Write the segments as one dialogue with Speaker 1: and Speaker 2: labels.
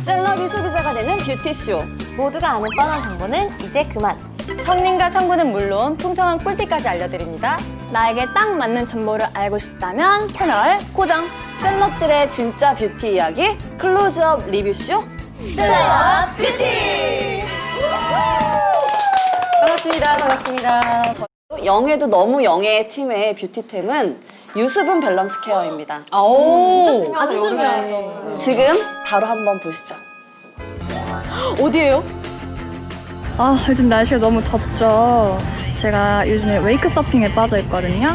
Speaker 1: 셀럽이 소비자가 되는 뷰티쇼.
Speaker 2: 모두가 아는 뻔한 정보는 이제 그만.
Speaker 3: 성능과 성분은 물론 풍성한 꿀팁까지 알려드립니다. 나에게 딱 맞는 정보를 알고 싶다면 채널 고정.
Speaker 1: 셀럽들의 진짜 뷰티 이야기 클로즈업 리뷰쇼 셀럽 뷰티.
Speaker 2: 반갑습니다. 반갑습니다.
Speaker 1: 영예도 너무 영예 팀의 뷰티템은 유수분 밸런스 케어입니다.
Speaker 3: 오, 진짜
Speaker 2: 아주 중요하죠.
Speaker 1: 지금 바로 한번 보시죠.
Speaker 3: 어디예요? 아, 요즘 날씨가 너무 덥죠. 제가 요즘에 웨이크 서핑에 빠져 있거든요.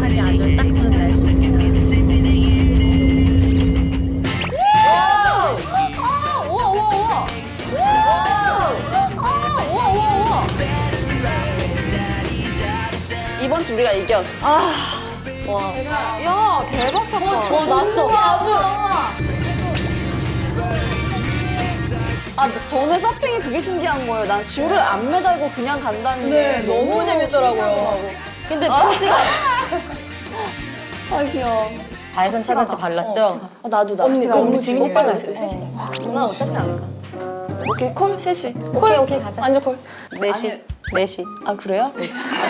Speaker 3: 하기 아주 딱
Speaker 1: 이번 주 우리가 이겼어.
Speaker 2: 야, 대박 사건. 저 났어.
Speaker 1: 아, 저는 서핑이 그게 신기한 거예요. 난 줄을 안 매달고 그냥 간다는 게 너무 재밌더라고요.
Speaker 2: 근데 포즈가
Speaker 1: 아, 귀여워.
Speaker 3: 다이선 차단제 발랐죠?
Speaker 1: 어, 나도 나.
Speaker 2: 언니,
Speaker 1: 제가
Speaker 2: 너무
Speaker 1: 우리
Speaker 2: 지금
Speaker 1: 오빠랑 셋이.
Speaker 3: 나 어차피 안 가.
Speaker 1: 오케이, 콜 셋이.
Speaker 3: 오케이, 오케이, 가자.
Speaker 1: 완전 콜.
Speaker 3: 4시. 4시.
Speaker 1: 아, 그래요?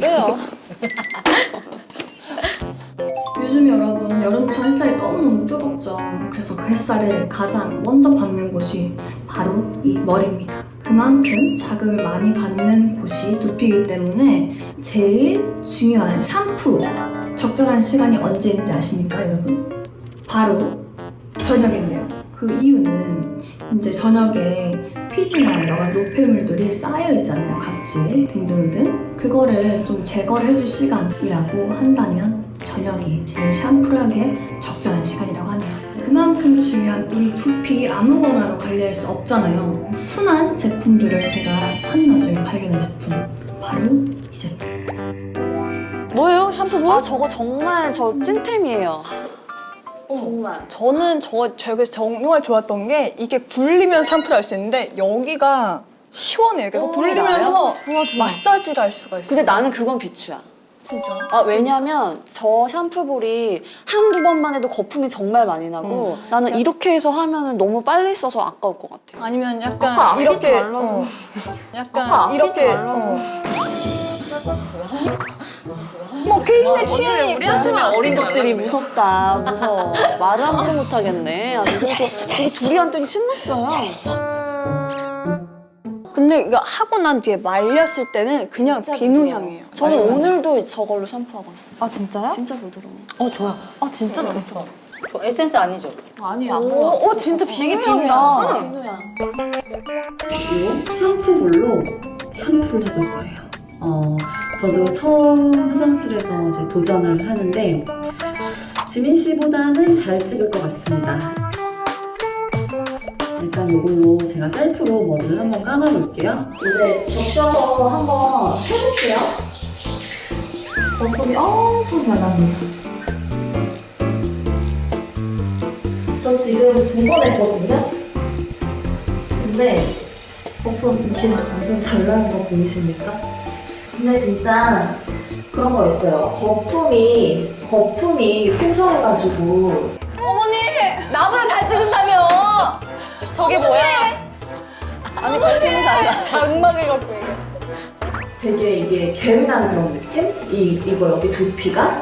Speaker 1: 그래요.
Speaker 4: 요즘 여러분 여름철 햇살이 너무너무 뜨겁죠. 그래서 그 햇살을 가장 먼저 받는 곳이 바로 이 머리입니다. 그만큼 자극을 많이 받는 곳이 두피이기 때문에 제일 중요한 샴푸 적절한 시간이 언제인지 아십니까 여러분? 바로 저녁인데요. 그 이유는 이제 저녁에 피지나 여러 가지 노폐물들이 쌓여 있잖아요. 각질 등등등. 그거를 좀 제거를 해줄 시간이라고 한다면 저녁이 제일 샴푸하게 적절한 시간이라고 하네요. 그만큼 중요한 우리 두피 아무거나로 관리할 수 없잖아요. 순한 제품들을 제가 첫나중에 발견한 제품 바로 이 제품.
Speaker 3: 뭐예요? 샴푸 뭐?
Speaker 1: 아, 저거 정말 저 찐템이에요. 정말.
Speaker 5: 저는 저 제가 정말 좋았던 게 이게 굴리면서 샴푸를 할 수 있는데 여기가 시원해요. 그래서 굴리면서 마사지를 할 수가 있어요.
Speaker 1: 근데 나는 그건 비추야.
Speaker 5: 진짜.
Speaker 1: 아, 왜냐면 저 샴푸볼이 한두 번만 해도 거품이 정말 많이 나고 나는 이렇게 해서 하면은 너무 빨리 써서 아까울 것 같아.
Speaker 5: 아니면
Speaker 3: 아까
Speaker 5: 약간
Speaker 3: 아끼지
Speaker 5: 이렇게
Speaker 3: 말라고.
Speaker 5: 어,
Speaker 3: 아까
Speaker 5: 약간
Speaker 3: 아끼지
Speaker 5: 이렇게
Speaker 3: 말라고.
Speaker 5: 어. 뭐 개인의 취향이
Speaker 1: 요즘에 어린 것들이 무섭다, 무서워. 말을 한마디 못 하겠네. 아주 잘했어, 잘했어. 둘이 한쪽이 신났어요. 잘했어.
Speaker 5: 근데 이거 하고 난 뒤에 말렸을 때는 그냥 비누 향이에요.
Speaker 1: 저는 오늘도 저걸로 샴푸하고 왔어요.
Speaker 2: 아 진짜요?
Speaker 1: 진짜 부드러워.
Speaker 2: 어 좋아. 아 진짜 좋다. 저 에센스 아니죠?
Speaker 1: 아니야.
Speaker 2: 오, 오 진짜 되게 비누 향이다.
Speaker 1: 비누야.
Speaker 6: 이 샴푸볼로 샴푸를 해볼 거예요. 어, 저도 처음 화장실에서 이제 도전을 하는데 지민 씨보다는 잘 찍을 것 같습니다. 일단 이걸로 제가 셀프로 머리를 한번 감아볼게요. 이제 적셔서 한번 해볼게요. 거품이 엄청 잘 납니다. 저 지금 두 번 했거든요. 근데 거품 이렇게 엄청 잘 나는 거 보이십니까? 근데 진짜 그런 거 있어요. 거품이 거품이 풍성해가지고
Speaker 3: 나보다 잘 찍은다며! 저게 뭐야?
Speaker 1: 아니, 거품이 잘 나.
Speaker 3: 장막을 갖고 얘기해.
Speaker 6: 되게 이게 개운한 그런 느낌? 이 이거 여기 두피가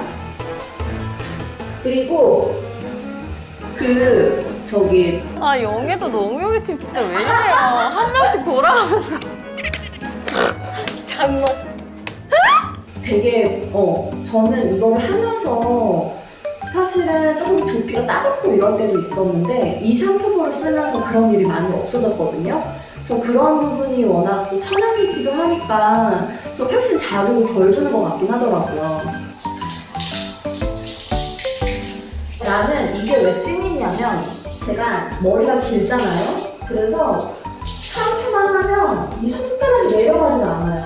Speaker 6: 그리고 그 저기
Speaker 2: 아 영애도 너무 영애 팀 진짜 왜 이래요? 한 명씩 돌아가면서.
Speaker 3: 장막.
Speaker 6: 되게 어 저는 이거를 하면서 사실은 조금 두피가 따갑고 이럴 때도 있었는데 이 샴푸볼을 쓰면서 그런 일이 많이 없어졌거든요. 저 그런 부분이 워낙 또 천연이기도 하니까 좀 훨씬 자극을 덜 주는 것 같긴 하더라고요. 나는 이게 왜 찐이냐면 제가 머리가 길잖아요. 그래서 샴푸만 하면 이 손가락이 내려가진 않아요.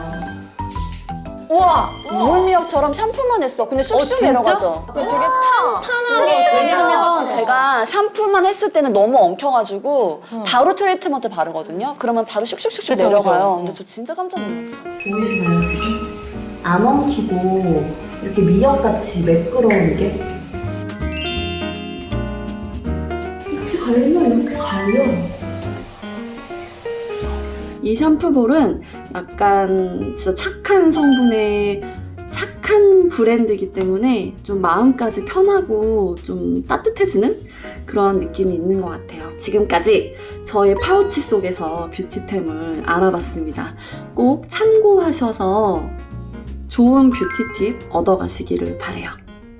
Speaker 1: 우와! 물미역처럼 샴푸만 했어. 근데 쑥쑥
Speaker 3: 진짜?
Speaker 1: 내려가죠.
Speaker 3: 되게 탄, 탄하게.
Speaker 1: 왜냐면 제가 샴푸만 했을 때는 너무 엉켜가지고 바로 트리트먼트 바르거든요. 그러면 바로 슉슉슉슉
Speaker 3: 그죠,
Speaker 1: 내려가요.
Speaker 3: 그죠.
Speaker 1: 근데 저 진짜 깜짝 놀랐어요.
Speaker 6: 보이시나요 지금? 안 엉키고 이렇게 미역같이 매끄러운 게 갈면 이렇게 갈려요.
Speaker 1: 이 샴푸볼은 약간 진짜 착한 성분의 착한 브랜드이기 때문에 좀 마음까지 편하고 좀 따뜻해지는 그런 느낌이 있는 것 같아요. 지금까지 저의 파우치 속에서 뷰티템을 알아봤습니다. 꼭 참고하셔서 좋은 뷰티팁 얻어가시기를 바래요.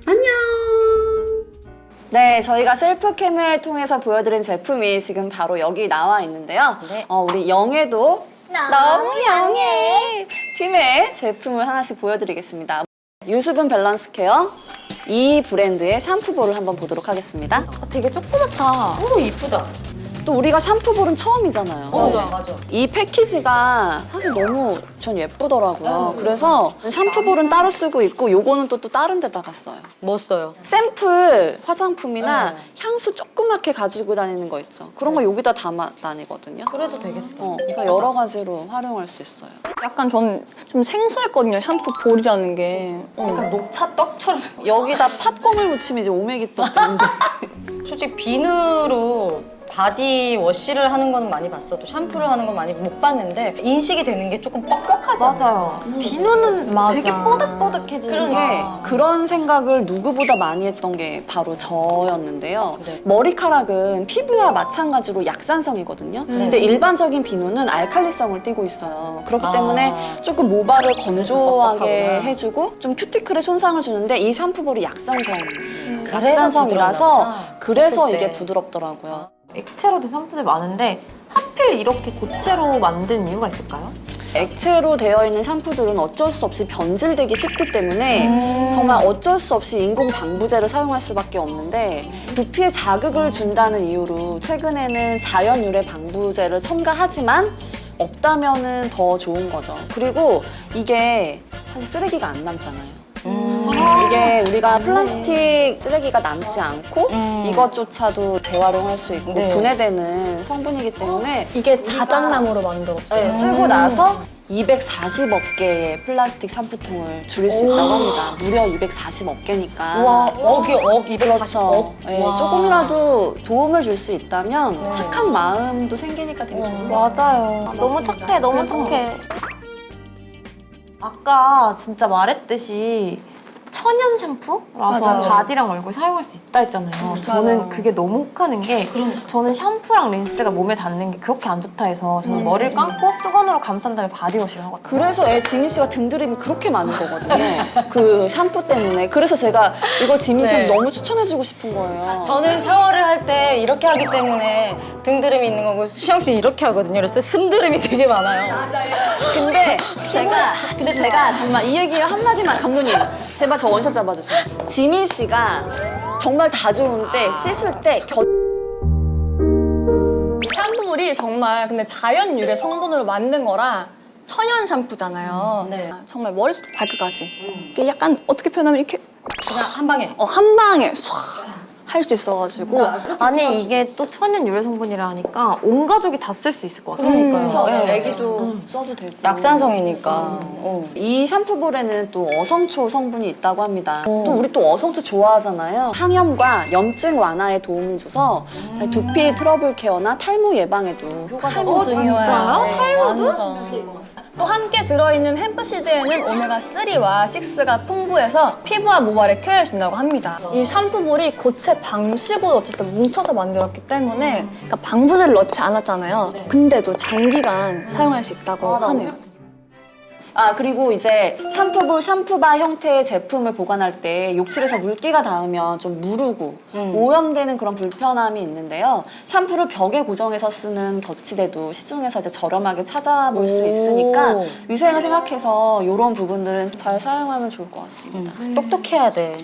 Speaker 1: 안녕! 네, 저희가 셀프캠을 통해서 보여드린 제품이 지금 바로 여기 나와 있는데요.
Speaker 3: 네.
Speaker 1: 어, 우리 영애도 너무 영해 팀의 제품을 하나씩 보여드리겠습니다. 유수분 밸런스 케어 이 브랜드의 샴푸볼을 한번 보도록 하겠습니다.
Speaker 3: 되게 조그맣다.
Speaker 2: 오 이쁘다.
Speaker 1: 또 우리가 샴푸볼은 처음이잖아요.
Speaker 5: 맞아.
Speaker 2: 맞아.
Speaker 1: 이 패키지가 사실 너무 전 예쁘더라고요. 그래서 샴푸볼은 따로 쓰고 있고 요거는 또, 또 다른 데다가 써요.
Speaker 3: 뭐 써요?
Speaker 1: 샘플 화장품이나 향수 조그맣게 가지고 다니는 거 있죠. 그런 거 여기다 담아 다니거든요.
Speaker 2: 그래도 되겠어.
Speaker 1: 어, 그래서 여러 가지로 활용할 수 있어요.
Speaker 5: 약간 전 좀 생소했거든요. 샴푸 볼이라는 게.
Speaker 2: 약간 녹차 떡처럼.
Speaker 1: 여기다 팥껌을 묻히면 이제 오메기 떡 되는데.
Speaker 3: 솔직히 비누로 바디 워시를 하는 거는 많이 봤어도 샴푸를 하는 건 많이 못 봤는데 인식이 되는 게 조금 뻑뻑하지 않아요?
Speaker 2: 맞아요. 비누는
Speaker 5: 맞아.
Speaker 2: 되게 뽀득뽀득해지는
Speaker 1: 이게 그런 생각을 누구보다 많이 했던 게 바로 저였는데요.
Speaker 3: 네.
Speaker 1: 머리카락은 피부와 마찬가지로 약산성이거든요. 근데 일반적인 비누는 알칼리성을 띠고 있어요. 그렇기
Speaker 3: 아.
Speaker 1: 때문에 조금 모발을 건조하게
Speaker 3: 뻑뻑하구나.
Speaker 1: 해주고 좀 큐티클에 손상을 주는데 이 샴푸볼이 약산성이에요.
Speaker 3: 그래서
Speaker 1: 약산성이라서
Speaker 3: 부드러운가?
Speaker 1: 그래서 이게
Speaker 3: 때.
Speaker 1: 부드럽더라고요.
Speaker 2: 액체로 된 샴푸들 많은데 하필 이렇게 고체로 만든 이유가 있을까요?
Speaker 1: 액체로 되어 있는 샴푸들은 어쩔 수 없이 변질되기 쉽기 때문에
Speaker 3: 음.
Speaker 1: 정말 어쩔 수 없이 인공 방부제를 사용할 수밖에 없는데 두피에 자극을 준다는 이유로 최근에는 자연 유래 방부제를 첨가하지만 없다면은 더 좋은 거죠. 그리고 이게 사실 쓰레기가 안 남잖아요.
Speaker 3: 음.
Speaker 1: 이게 우리가 플라스틱 쓰레기가 남지 않고
Speaker 3: 음.
Speaker 1: 이것조차도 재활용할 수 있고
Speaker 3: 네.
Speaker 1: 분해되는 성분이기 때문에
Speaker 5: 이게 자작나무로 만들었어요.
Speaker 1: 네, 쓰고 나서 240억 개의 플라스틱 샴푸통을 줄일 수 있다고 합니다. 무려 240억 개니까.
Speaker 3: 와, 억이 억, 240억.
Speaker 1: 그렇죠. 네,
Speaker 3: 와.
Speaker 1: 조금이라도 도움을 줄 수 있다면
Speaker 3: 네.
Speaker 1: 착한 마음도 생기니까 되게 좋은 것
Speaker 2: 맞아요. 너무 착해, 너무 착해. 아까 진짜 말했듯이 천연 샴푸라서
Speaker 5: 맞아요.
Speaker 2: 바디랑 얼굴 사용할 수 있다 했잖아요. 저는
Speaker 5: 맞아요.
Speaker 2: 그게 너무 혹하는 게 저는 샴푸랑 린스가 몸에 닿는 게 그렇게 안 좋다 해서 저는 머리를 감고 수건으로 감싼 다음에 바디워시를 하거든요.
Speaker 1: 그래서 애 지민 씨가 등드림이 그렇게 많은 거거든요. 그 샴푸 때문에. 그래서 제가 이걸 지민 씨한테
Speaker 3: 네.
Speaker 1: 너무 추천해주고 싶은 거예요.
Speaker 3: 저는 샤워를 할 때 이렇게 하기 때문에 등드름이 있는 거고 수영 씨 이렇게 하거든요. 그래서 쓴드름이 되게 많아요.
Speaker 1: 근데 제가 근데 제가 정말 이 얘기 한마디만 감독님 제발 저 원샷 잡아주세요. 지민 씨가 정말 다 좋은데 씻을 때 겨,
Speaker 5: 샴푸물이 정말 근데 자연 유래 성분으로 만든 거라 천연 샴푸잖아요.
Speaker 3: 네.
Speaker 5: 정말 머리부터 발끝까지. 이게 약간 어떻게 표현하면 이렇게
Speaker 3: 그냥 한 방에.
Speaker 5: 어, 한 방에 할 수 있어가지고
Speaker 2: 아니 이게 또 천연 유래 성분이라 하니까 온 가족이 다 쓸 수 있을 것 같아요.
Speaker 3: 그러니까요.
Speaker 1: 그래서
Speaker 3: 네.
Speaker 1: 애기도 써도 되고
Speaker 3: 약산성이니까. 어.
Speaker 1: 이 샴푸볼에는 또 어성초 성분이 있다고 합니다. 또 우리 또 어성초 좋아하잖아요. 항염과 염증 완화에 도움을 줘서 두피 트러블 케어나 탈모 예방에도 효과적이에요.
Speaker 2: 어, 진짜요?
Speaker 5: 탈모도? 또 함께 들어있는 햄프시드에는 오메가3와 6가 풍부해서 피부와 모발을 케어해준다고 합니다. 이 샴푸볼이 고체 방식으로 어쨌든 뭉쳐서 만들었기 때문에 그러니까 방부제를 넣지 않았잖아요. 근데도 장기간 사용할 수 있다고 하네요.
Speaker 1: 아 그리고 이제 샴푸볼 샴푸바 형태의 제품을 보관할 때 욕실에서 물기가 닿으면 좀 무르고 오염되는 그런 불편함이 있는데요. 샴푸를 벽에 고정해서 쓰는 더치대도 시중에서 이제 저렴하게 찾아볼 수
Speaker 3: 오.
Speaker 1: 있으니까 위생을 생각해서 이런 부분들은 잘 사용하면 좋을 것 같습니다.
Speaker 3: 똑똑해야 돼.